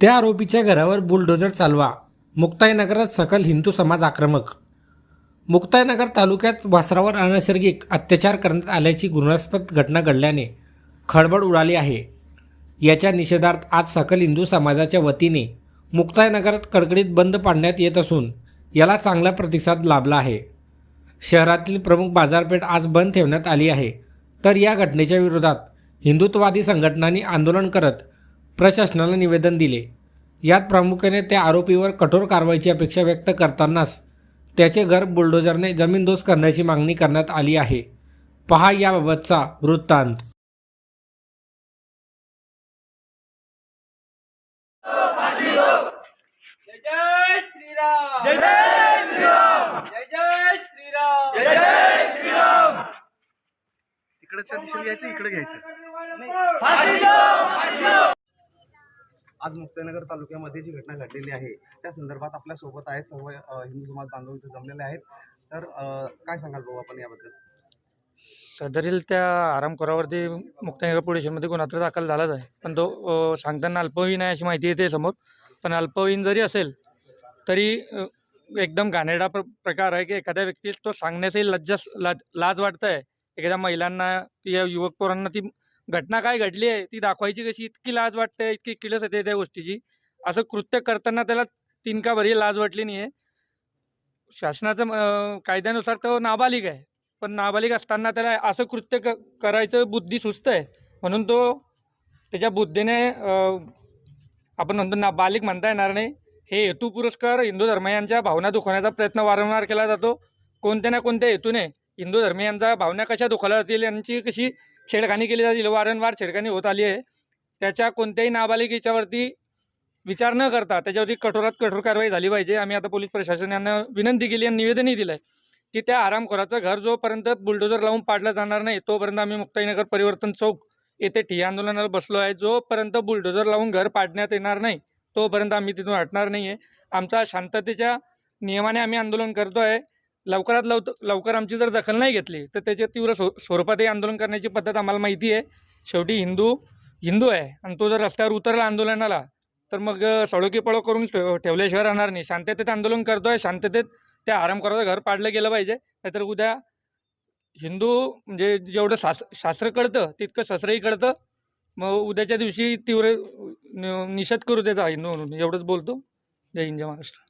त्या आरोपीच्या घरावर बुलडोजर चालवा. मुक्ताईनगरात सकल हिंदू समाज आक्रमक. मुक्ताईनगर तालुक्यात वासरावर अनैसर्गिक अत्याचार करण्यात आल्याची गुन्हास्पद घटना घडल्याने खळबळ उडाली आहे. याच्या निषेधार्थ आज सकल हिंदू समाजाच्या वतीने मुक्ताईनगरात कडकडीत बंद पाडण्यात येत असून याला चांगला प्रतिसाद लाभला आहे. शहरातील प्रमुख बाजारपेठ आज बंद ठेवण्यात आली आहे. तर या घटनेच्या विरोधात हिंदुत्ववादी संघटनांनी आंदोलन करत प्रशासनाला निवेदन दिले. यात प्रामुख्याने त्या आरोपीवर कठोर कारवाईची अपेक्षा व्यक्त करतानाच त्याचे घर बुलडोजरने जमीनदोस्त करण्याची मागणी करण्यात आली आहे. पहा याबाबतचा वृत्तांत. जय जय श्रीराम जय जय श्रीराम जय जय श्रीराम जय जय श्रीराम तिकडच्या दिशेने घ्यायचं इकडे घ्यायचं आज मुक्ताईनगर तालुक्यामध्ये जी घटना घडलेली आहे त्या संदर्भात आपल्यासोबत आहेत सर्व हिंदू समाज बांधव इथे जमलेले आहेत. तर काय सांगाल भाऊ आपण याबद्दल? सदरील त्या आरामखोरावरती मुक्ताईनगर पोलीस स्टेशनमध्ये गुन्हा तर दाखल झालाच आहे. पण तो सांगताना अल्पवयीन आहे अशी माहिती येते समोर. पण अल्पवयीन जरी असेल तरी एकदम घाणेरडा प्र प्रकार आहे की एखाद्या व्यक्तीस तो सांगण्यासही लज्जास लाज लाज वाटतं आहे एखाद्या महिलांना या युवक पोरांना ती घटना काय घडली आहे ती दाखवायची कशी? इतकी लाज वाटते इतकी किळस येते त्या गोष्टीची. असं कृत्य करताना त्याला तिनका भरी लाज वाटली नाही आहे शासनाचं कायद्यानुसार तो नाबालिक आहे. पण नाबालिक असताना त्याला असं कृत्य क करायचं बुद्धी सुस्त आहे. म्हणून तो त्याच्या बुद्धीने आपण म्हणतो ना बालिक म्हणता येणार नाही. हे हेतू पुरस्कार हिंदू धर्मियांच्या भावना दुखवण्याचा प्रयत्न वारंवार केला जातो. कोणत्या ना कोणत्या हेतूने हिंदू धर्मियांच्या भावना कशा दुखावल्या जातील यांची कशी छेडखानी केली जातील वारंवार छेडखानी होत आली आहे. त्याच्या कोणत्याही नाबालिक याच्यावरती विचार न करता त्याच्यावरती कठोरात कठोर कारवाई झाली पाहिजे. आम्ही आता पोलीस प्रशासन यांना विनंती केली आणि निवेदनही दिलं आहे की त्या आरामखोराचं घर जोपर्यंत बुलडोजर लावून पाडलं जाणार नाही तोपर्यंत आम्ही मुक्ताईनगर परिवर्तन चौक येथे ठिय्या आंदोलनाला बसलो आहे. जोपर्यंत बुलडोजर लावून घर पाडण्यात येणार नाही तोपर्यंत आम्ही तिथून हटणार नाही आहे आमचा शांततेच्या नियमाने आम्ही आंदोलन करतो आहे लवकरात लवकर लवकर आमची जर दखल नाही घेतली तर त्याच्या तीव्र स्व स्वरूपातही आंदोलन करण्याची पद्धत आम्हाला माहिती आहे. शेवटी हिंदू हिंदू आहे आणि तो जर रस्त्यावर उतरला आंदोलनाला तर मग अ, सळोकी पळो करून ठेव ठेवल्याशिवाय राहणार नाही. शांततेत आंदोलन करतो आहे शांततेत त्या करायचं घर पाडलं गेलं पाहिजे. नाहीतर उद्या हिंदू म्हणजे जेवढं शास शास्त्र कळतं तितकं शस्त्रही कळतं. मग उद्याच्या दिवशी तीव्र निषेध करू त्याचा हिंदू म्हणून. एवढंच बोलतो. जय हिंद जय महाराष्ट्र.